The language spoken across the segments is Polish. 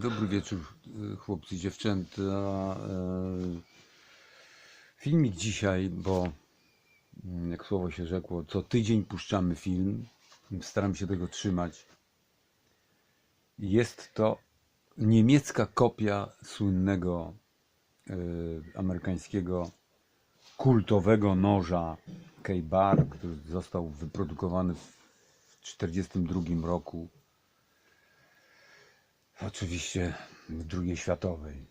Dobry wieczór, y, chłopcy i dziewczęta. E, Filmik dzisiaj, bo mm, jak słowo się rzekło, co tydzień puszczamy film. Staram się tego trzymać. Jest to niemiecka kopia słynnego e, amerykańskiego kultowego noża K-Bar, który został wyprodukowany w 1942 roku. Oczywiście w II światowej.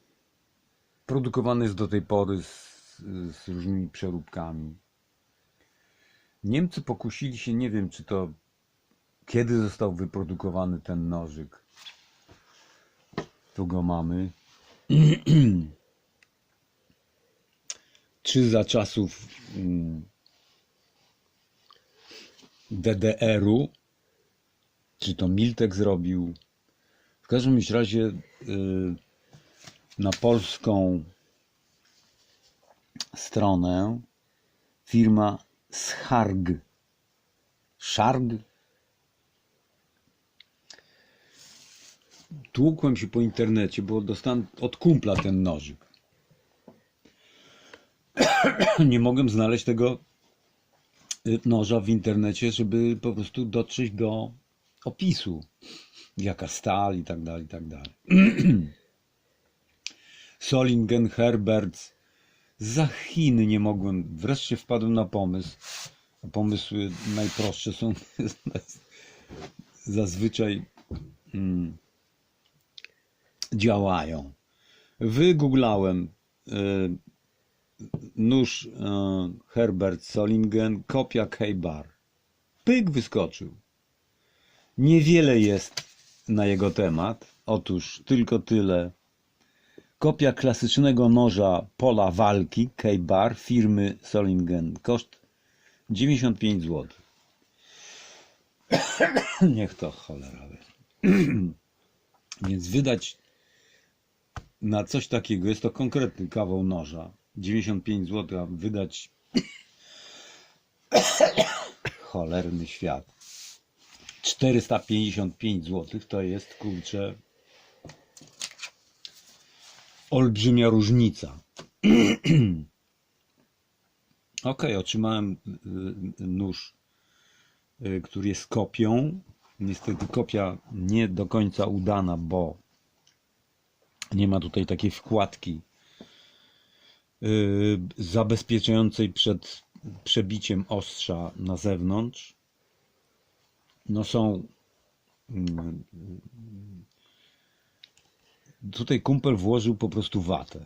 Produkowany jest do tej pory z, z różnymi przeróbkami. Niemcy pokusili się, nie wiem czy to kiedy został wyprodukowany ten nożyk. Tu go mamy. czy za czasów mm, DDR-u, czy to Miltek zrobił. Każdym razie y, na polską stronę firma Scharg. Szarg. Tłukłem się po internecie, bo dostałem od kumpla ten nożyk. Nie mogłem znaleźć tego y, noża w internecie, żeby po prostu dotrzeć do opisu jaka stal i tak dalej, i tak dalej. Solingen, Herberts, za Chiny nie mogłem, wreszcie wpadłem na pomysł. Pomysły najprostsze są zazwyczaj mm, działają. Wygooglałem y, nóż y, Herbert Solingen, kopia K-Bar. Pyk wyskoczył. Niewiele jest na jego temat. Otóż tylko tyle. Kopia klasycznego noża pola walki K-Bar firmy Solingen. Koszt 95 zł. Niech to cholera Więc wydać na coś takiego, jest to konkretny kawał noża, 95 zł, wydać cholerny świat. 455 zł to jest kurczę olbrzymia różnica. ok, otrzymałem y, nóż, y, który jest kopią. Niestety kopia nie do końca udana, bo nie ma tutaj takiej wkładki y, zabezpieczającej przed przebiciem ostrza na zewnątrz no są. Mm, tutaj kumpel włożył po prostu watę.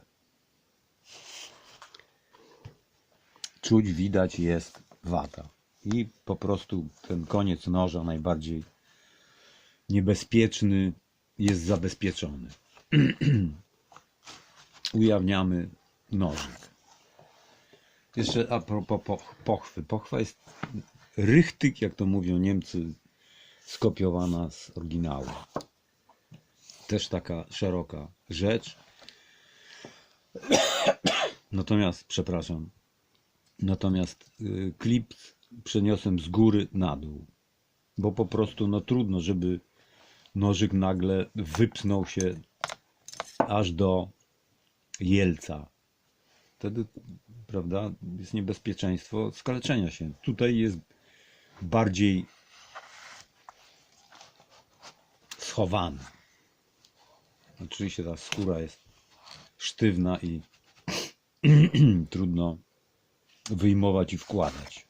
Czuć, widać jest wata. I po prostu ten koniec noża najbardziej niebezpieczny jest zabezpieczony. Ujawniamy nożyk. Jeszcze a propos pochwy. Pochwa jest rychtyk, jak to mówią Niemcy, skopiowana z oryginału. Też taka szeroka rzecz. Natomiast, przepraszam, natomiast y, klip przeniosłem z góry na dół, bo po prostu no trudno, żeby nożyk nagle wypsnął się aż do jelca. Wtedy, prawda, jest niebezpieczeństwo skaleczenia się. Tutaj jest bardziej schowany. Oczywiście ta skóra jest sztywna i trudno wyjmować i wkładać.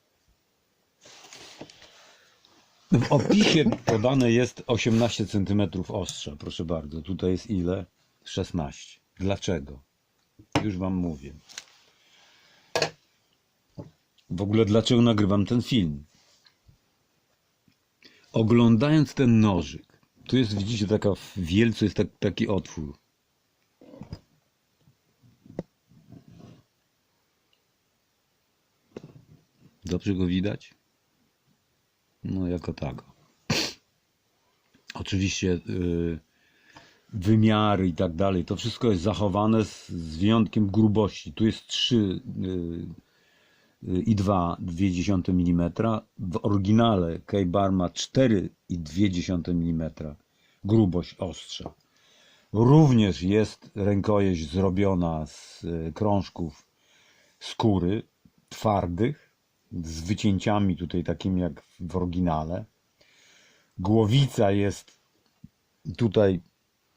W opisie podane jest 18 cm ostrza, proszę bardzo. Tutaj jest ile? 16. Dlaczego? Już Wam mówię. W ogóle dlaczego nagrywam ten film? Oglądając ten nożyk, tu jest, widzicie, taka w jest tak, taki otwór. Dobrze go widać? No, jako tako. Oczywiście yy, wymiary i tak dalej, to wszystko jest zachowane z, z wyjątkiem grubości. Tu jest 3 yy, i 2,2 mm. W oryginale K-Bar ma 4,2 mm grubość ostrza. Również jest rękojeść zrobiona z e, krążków skóry twardych, z wycięciami tutaj takimi jak w oryginale. Głowica jest tutaj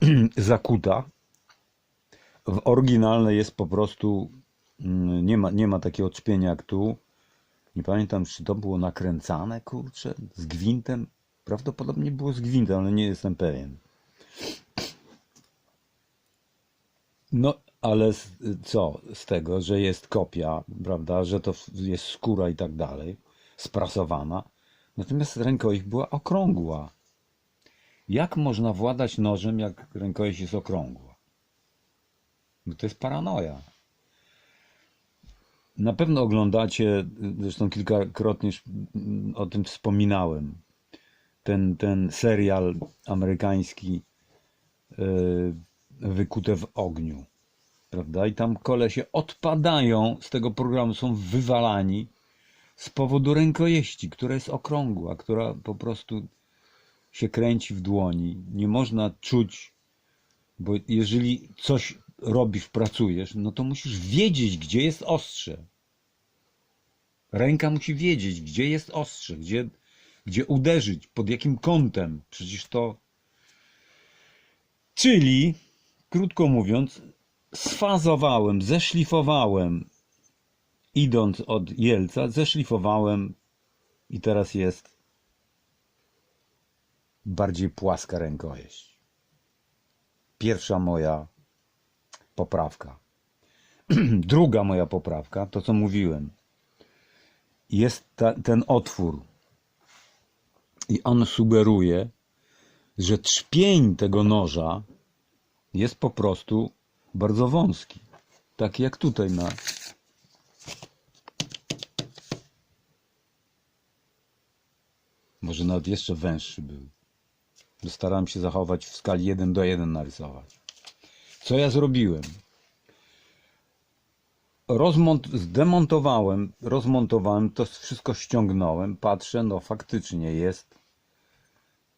zakuta. W oryginalnej jest po prostu, nie ma, nie ma takiego czpienia jak tu. Nie pamiętam, czy to było nakręcane, kurczę, z gwintem. Prawdopodobnie było z gwintem, ale nie jestem pewien. No, ale co z tego, że jest kopia, prawda, że to jest skóra i tak dalej, sprasowana. Natomiast rękojeść była okrągła. Jak można władać nożem, jak rękojeść jest okrągła? No to jest paranoja. Na pewno oglądacie, zresztą kilkakrotnie o tym wspominałem, ten, ten serial amerykański yy, Wykute w ogniu. Prawda? I tam kolesie odpadają z tego programu, są wywalani z powodu rękojeści, która jest okrągła, która po prostu się kręci w dłoni. Nie można czuć, bo jeżeli coś robisz, pracujesz, no to musisz wiedzieć, gdzie jest ostrze. Ręka musi wiedzieć, gdzie jest ostrze, gdzie, gdzie uderzyć, pod jakim kątem. Przecież to. Czyli, krótko mówiąc, sfazowałem, zeszlifowałem, idąc od Jelca, zeszlifowałem i teraz jest bardziej płaska rękojeść. Pierwsza moja poprawka. Druga moja poprawka, to co mówiłem, jest ta, ten otwór. I on sugeruje, że trzpień tego noża jest po prostu bardzo wąski. Tak jak tutaj na. Może nawet jeszcze węższy był. Starałem się zachować w skali 1 do 1 narysować. Co ja zrobiłem? Rozmont, zdemontowałem, rozmontowałem, to wszystko ściągnąłem, patrzę, no faktycznie jest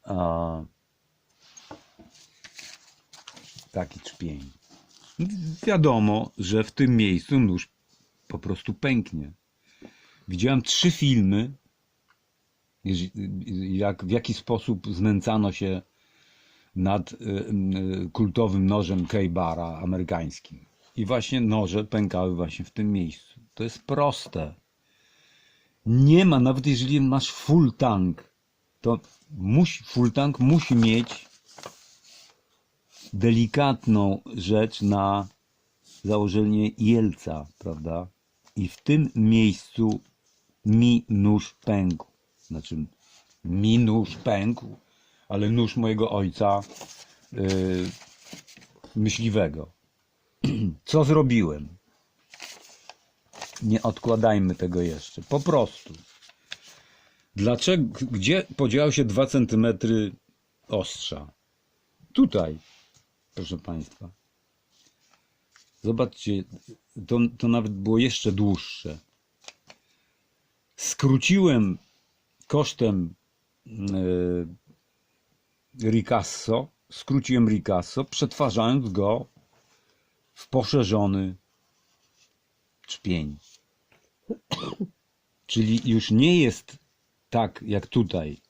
a, taki trzpień. Wiadomo, że w tym miejscu nóż po prostu pęknie. Widziałem trzy filmy, jak, w jaki sposób znęcano się nad y, y, kultowym nożem K-Bara amerykańskim. I właśnie noże pękały właśnie w tym miejscu. To jest proste. Nie ma, nawet jeżeli masz full tank, to musi, full tank musi mieć delikatną rzecz na założenie jelca, prawda? I w tym miejscu mi nóż pękł. Znaczy, mi nóż pękł, ale nóż mojego ojca yy, myśliwego. Co zrobiłem? Nie odkładajmy tego jeszcze. Po prostu. Dlaczego, gdzie podziały się 2 cm ostrza? Tutaj, proszę Państwa. Zobaczcie, to, to nawet było jeszcze dłuższe. Skróciłem kosztem yy, Ricasso, skróciłem Ricasso, przetwarzając go w poszerzony trzpień. Czyli już nie jest tak jak tutaj,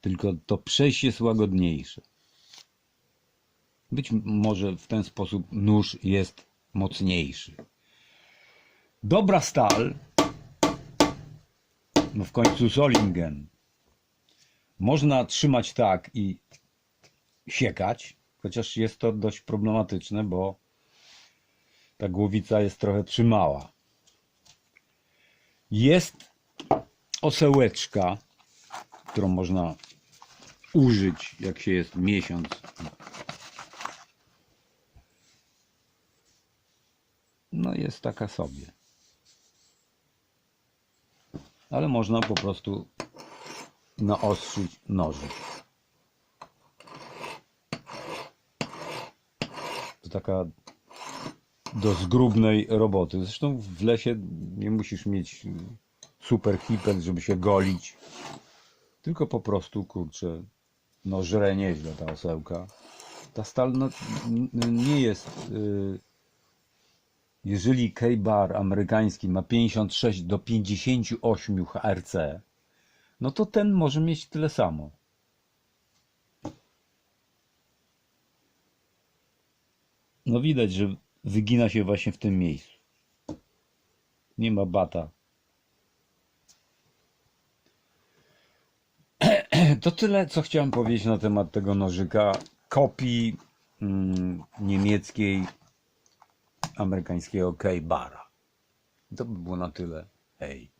tylko to przejście jest łagodniejsze. Być może w ten sposób nóż jest mocniejszy. Dobra stal, no w końcu Solingen, można trzymać tak i siekać, chociaż jest to dość problematyczne, bo ta głowica jest trochę trzymała. Jest osełeczka, którą można użyć, jak się jest miesiąc. No jest taka sobie. Ale można po prostu naostrzyć noży. To taka do zgrubnej roboty. Zresztą w lesie nie musisz mieć super hiper, żeby się golić. Tylko po prostu, kurczę, no żre nieźle ta osełka. ta stal no, nie jest. y, Jeżeli K-bar amerykański ma 56 do 58 HRC, no to ten może mieć tyle samo. No widać, że wygina się właśnie w tym miejscu. Nie ma bata. To tyle, co chciałem powiedzieć na temat tego nożyka. Kopii mm, niemieckiej, amerykańskiego K-bara. To by było na tyle. Hej.